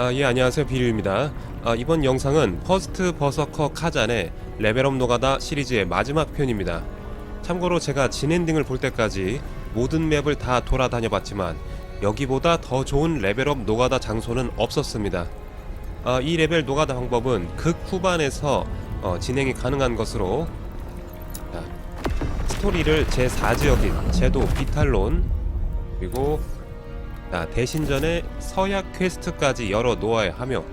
아, 예, 안녕하세요. 비류입니다. 아, 이번 영상은 퍼스트 버서커 카잔의 레벨업 노가다 시리즈의 마지막 편입니다. 참고로 제가 진엔딩을 볼 때까지 모든 맵을 다 돌아다녀 봤지만 여기보다 더 좋은 레벨업 노가다 장소는 없었습니다. 아, 이 레벨 노가다 방법은 극 후반에서 어, 진행이 가능한 것으로 자, 스토리를 제4지역인 제도 비탈론 그리고 자, 대신전에 서약 퀘스트까지 열어 놓아야 하며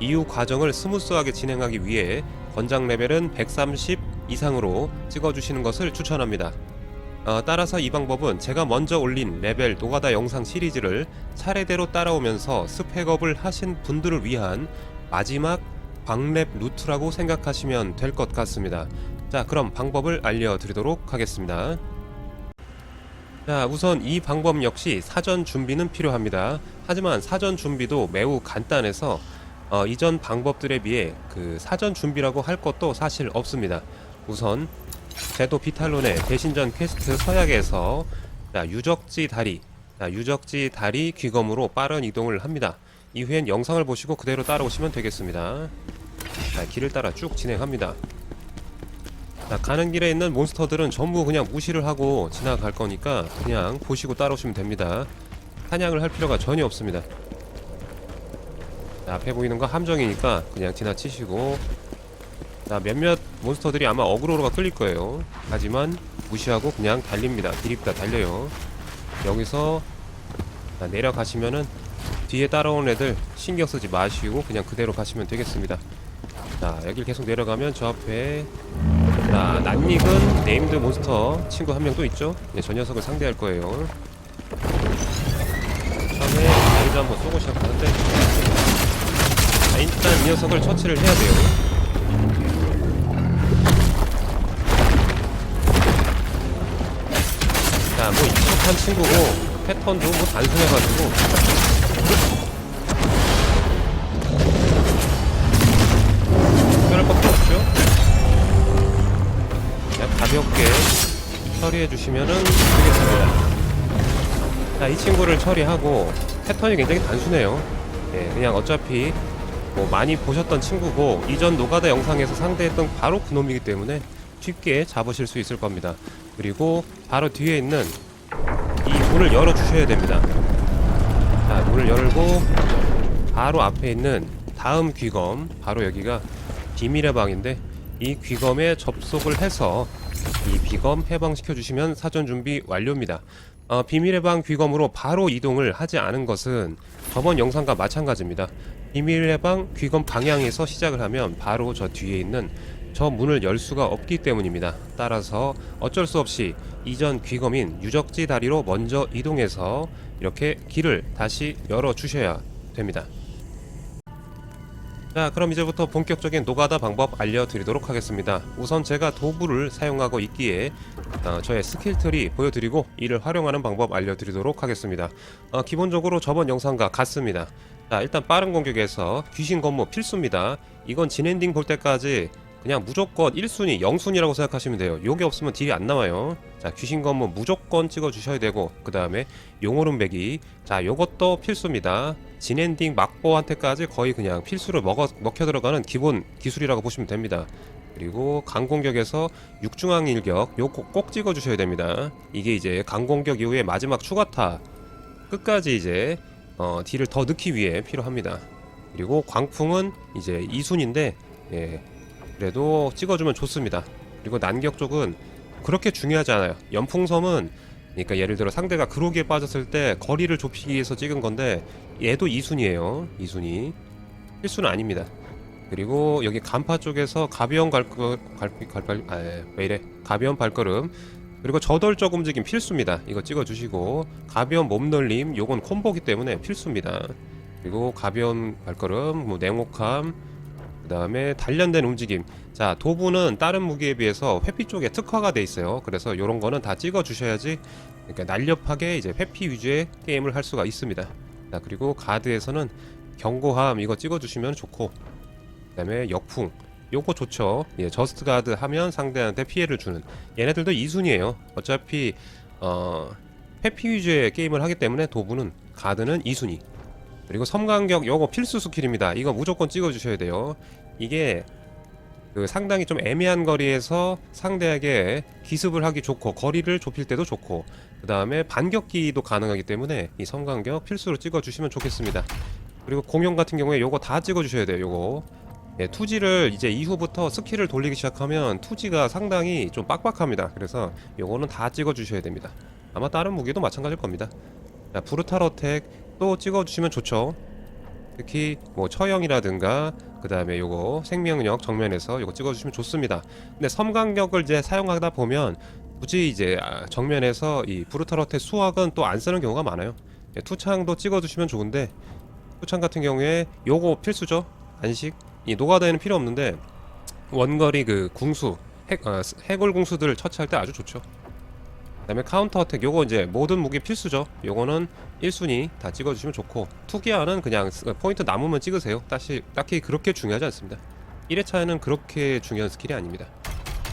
이후 과정을 스무스하게 진행하기 위해 권장 레벨은 130 이상으로 찍어주시는 것을 추천합니다. 어, 따라서 이 방법은 제가 먼저 올린 레벨 노가다 영상 시리즈를 차례대로 따라오면서 스펙업을 하신 분들을 위한 마지막 방랩 루트라고 생각하시면 될 것 같습니다. 자, 그럼 방법을 알려드리도록 하겠습니다. 자, 우선 이 방법 역시 사전 준비는 필요합니다. 하지만 사전 준비도 매우 간단해서 어, 이전 방법들에 비해 그 사전 준비라고 할 것도 사실 없습니다. 우선 제도 비탈론의 대신전 퀘스트 서약에서 자, 유적지 다리, 자, 유적지 다리 귀검으로 빠른 이동을 합니다. 이후엔 영상을 보시고 그대로 따라오시면 되겠습니다. 자, 길을 따라 쭉 진행합니다. 자, 가는 길에 있는 몬스터들은 전부 그냥 무시를 하고 지나갈 거니까 그냥 보시고 따라오시면 됩니다. 사냥을 할 필요가 전혀 없습니다. 자, 앞에 보이는 거 함정이니까 그냥 지나치시고 자, 몇몇 몬스터들이 아마 어그로로가 끌릴 거예요. 하지만 무시하고 그냥 달립니다. 디립다 달려요. 여기서 자, 내려가시면은 뒤에 따라온 애들 신경 쓰지 마시고 그냥 그대로 가시면 되겠습니다. 자, 여길 계속 내려가면 저 앞에 자, 난닉은 네임드 몬스터 친구 한 명 또 있죠? 네, 저 녀석을 상대할 거예요. 처음에 레이저 한번 쏘고 시작하는데 자, 일단 이 녀석을 처치를 해야 돼요. 자, 뭐 익숙한 친구고 패턴도 뭐 단순해가지고 가볍게 처리해 주시면은 되겠습니다. 자, 이 친구를 처리하고 패턴이 굉장히 단순해요. 예, 그냥 어차피 뭐 많이 보셨던 친구고 이전 노가다 영상에서 상대했던 바로 그놈이기 때문에 쉽게 잡으실 수 있을 겁니다. 그리고 바로 뒤에 있는 이 문을 열어 주셔야 됩니다. 자, 문을 열고 바로 앞에 있는 다음 귀검 바로 여기가 비밀의 방인데 이 귀검에 접속을 해서 이 비검 해방시켜 주시면 사전 준비 완료입니다. 어, 비밀의 방 귀검으로 바로 이동을 하지 않은 것은 저번 영상과 마찬가지입니다. 비밀의 방 귀검 방향에서 시작을 하면 바로 저 뒤에 있는 저 문을 열 수가 없기 때문입니다. 따라서 어쩔 수 없이 이전 귀검인 유적지 다리로 먼저 이동해서 이렇게 길을 다시 열어 주셔야 됩니다. 자 그럼 이제부터 본격적인 노가다 방법 알려드리도록 하겠습니다. 우선 제가 도구를 사용하고 있기에 어, 저의 스킬트리 보여드리고 이를 활용하는 방법 알려드리도록 하겠습니다. 어, 기본적으로 저번 영상과 같습니다. 자 일단 빠른 공격에서 귀신 검무 필수입니다. 이건 진엔딩 볼 때까지 그냥 무조건 1순위 0순위라고 생각하시면 돼요. 요게 없으면 딜이 안 나와요. 자 귀신 검무 무조건 찍어 주셔야 되고 그 다음에 용오름 배기 자 요것도 필수입니다. 진엔딩 막보한테까지 거의 그냥 필수로 먹어, 먹혀 들어가는 기본 기술이라고 보시면 됩니다. 그리고 강공격에서 육중앙 일격 요거 꼭 찍어 주셔야 됩니다. 이게 이제 강공격 이후에 마지막 추가타. 끝까지 이제 어, 딜을 더 넣기 위해 필요합니다. 그리고 광풍은 이제 2순인데 예, 그래도 찍어주면 좋습니다. 그리고 난격 쪽은 그렇게 중요하지 않아요. 연풍섬은 그러니까 예를 들어 상대가 그로기에 빠졌을 때 거리를 좁히기 위해서 찍은 건데 얘도 2순위예요. 2순위. 1순은 아닙니다. 그리고 여기 간파 쪽에서 가벼운 갈거 갈갈 아왜 이래 가벼운 발걸음 그리고 저돌적 움직임 필수입니다. 이거 찍어주시고 가벼운 몸놀림 요건 콤보기 때문에 필수입니다. 그리고 가벼운 발걸음 뭐 냉혹함 그 다음에 단련된 움직임. 자 도구는 다른 무기에 비해서 회피 쪽에 특화가 돼 있어요. 그래서 이런 거는 다 찍어 주셔야지 그러니까 날렵하게 이제 회피 위주의 게임을 할 수가 있습니다. 자 그리고 가드에서는 경고함 이거 찍어 주시면 좋고 그 다음에 역풍. 요거 좋죠. 예 저스트 가드 하면 상대한테 피해를 주는. 얘네들도 2순위에요. 어차피 어 회피 위주의 게임을 하기 때문에 도구는 가드는 2순위 그리고 섬간격 요거 필수 스킬입니다. 이거 무조건 찍어주셔야 돼요. 이게 그 상당히 좀 애매한 거리에서 상대에게 기습을 하기 좋고 거리를 좁힐 때도 좋고 그 다음에 반격기도 가능하기 때문에 이 섬간격 필수로 찍어주시면 좋겠습니다. 그리고 공룡 같은 경우에 요거 다 찍어주셔야 돼요. 요거 예, 투지를 이제 이후부터 스킬을 돌리기 시작하면 투지가 상당히 좀 빡빡합니다. 그래서 요거는 다 찍어주셔야 됩니다. 아마 다른 무기도 마찬가지일 겁니다. 자, 브루탈 어택 또 찍어주시면 좋죠. 특히 뭐 처형이라든가 그 다음에 요거 생명력 정면에서 요거 찍어주시면 좋습니다. 근데 섬광격을 이제 사용하다 보면 굳이 이제 아, 정면에서 이 브루탈 어택 수학은 또 안 쓰는 경우가 많아요. 예, 투창도 찍어주시면 좋은데 투창 같은 경우에 요거 필수죠. 안식 이 노가다에는 필요 없는데 원거리 그 궁수 핵, 어, 해골 궁수들을 처치할 때 아주 좋죠. 그다음에 카운터 어택 요거 이제 모든 무기 필수죠. 요거는 1순위 다 찍어주시면 좋고 투기화는 그냥 스- 포인트 남으면 찍으세요. 딱히, 딱히 그렇게 중요하지 않습니다. 1회차에는 그렇게 중요한 스킬이 아닙니다.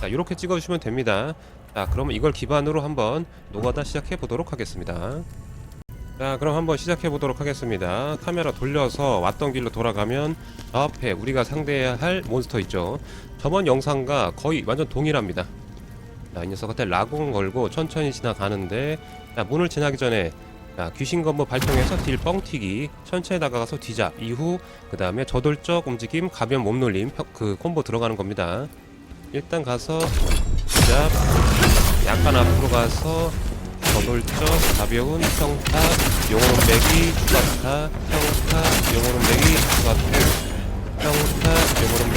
자 이렇게 찍어주시면 됩니다. 자 그러면 이걸 기반으로 한번 노가다 시작해 보도록 하겠습니다. 자 그럼 한번 시작해 보도록 하겠습니다. 카메라 돌려서 왔던 길로 돌아가면 저 앞에 우리가 상대해야 할 몬스터 있죠. 저번 영상과 거의 완전 동일합니다. 자, 이 녀석한테 라공 걸고 천천히 지나가는데 자, 문을 지나기 전에 자, 귀신 건보 발동해서 딜 뻥튀기 천천히 다가가서 뒤잡 이후 그 다음에 저돌적 움직임 가변 몸놀림 펴- 그 콤보 들어가는 겁니다. 일단 가서 뒤잡 약간 앞으로 가서 저돌적 가벼운 평타 용오름 배기 추가타 평타 용오름 배기 추가타 평타 용오름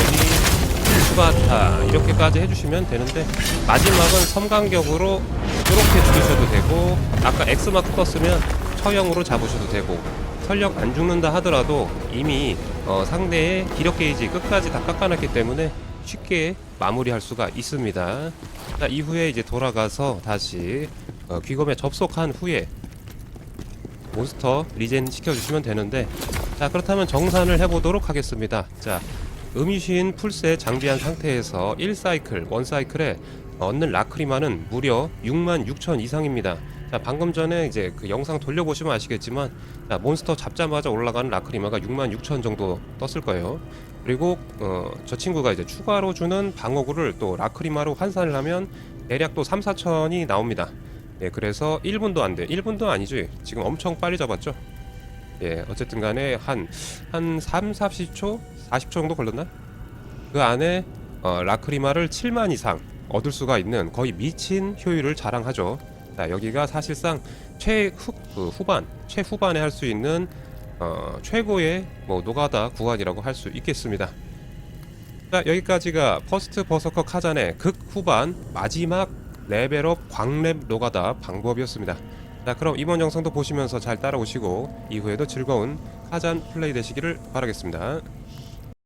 추가타 이렇게까지 해주시면 되는데 마지막은 섬간격으로 이렇게 죽이셔도 되고 아까 X마크 떴으면 처형으로 잡으셔도 되고 설령 안 죽는다 하더라도 이미 어, 상대의 기력 게이지 끝까지 다 깎아놨기 때문에 쉽게 마무리할 수가 있습니다. 자, 이후에 이제 돌아가서 다시 어, 귀검에 접속한 후에 몬스터 리젠 시켜주시면 되는데 자 그렇다면 정산을 해보도록 하겠습니다. 자 음유신 풀셋 장비한 상태에서 1사이클, 1사이클에 얻는 라크리마는 무려 6만 6천 이상입니다. 자, 방금 전에 이제 그 영상 돌려보시면 아시겠지만, 자, 몬스터 잡자마자 올라가는 라크리마가 6만 6천 정도 떴을 거예요. 그리고, 어, 저 친구가 이제 추가로 주는 방어구를 또 라크리마로 환산을 하면 대략 또 3, 4천이 나옵니다. 예, 그래서 1분도 안 돼. 1분도 아니지. 지금 엄청 빨리 잡았죠? 예, 어쨌든 간에 한, 한 3, 40초? 40초 정도 걸렸나? 그 안에 어, 라크리마를 7만 이상 얻을 수가 있는 거의 미친 효율을 자랑하죠. 자, 여기가 사실상 최후 그 후반, 최후반에 할 수 있는 어, 최고의 뭐 노가다 구간이라고 할 수 있겠습니다. 자, 여기까지가 퍼스트 버서커 카잔의 극 후반 마지막 레벨업 광랩 노가다 방법이었습니다. 자, 그럼 이번 영상도 보시면서 잘 따라오시고 이후에도 즐거운 카잔 플레이 되시기를 바라겠습니다.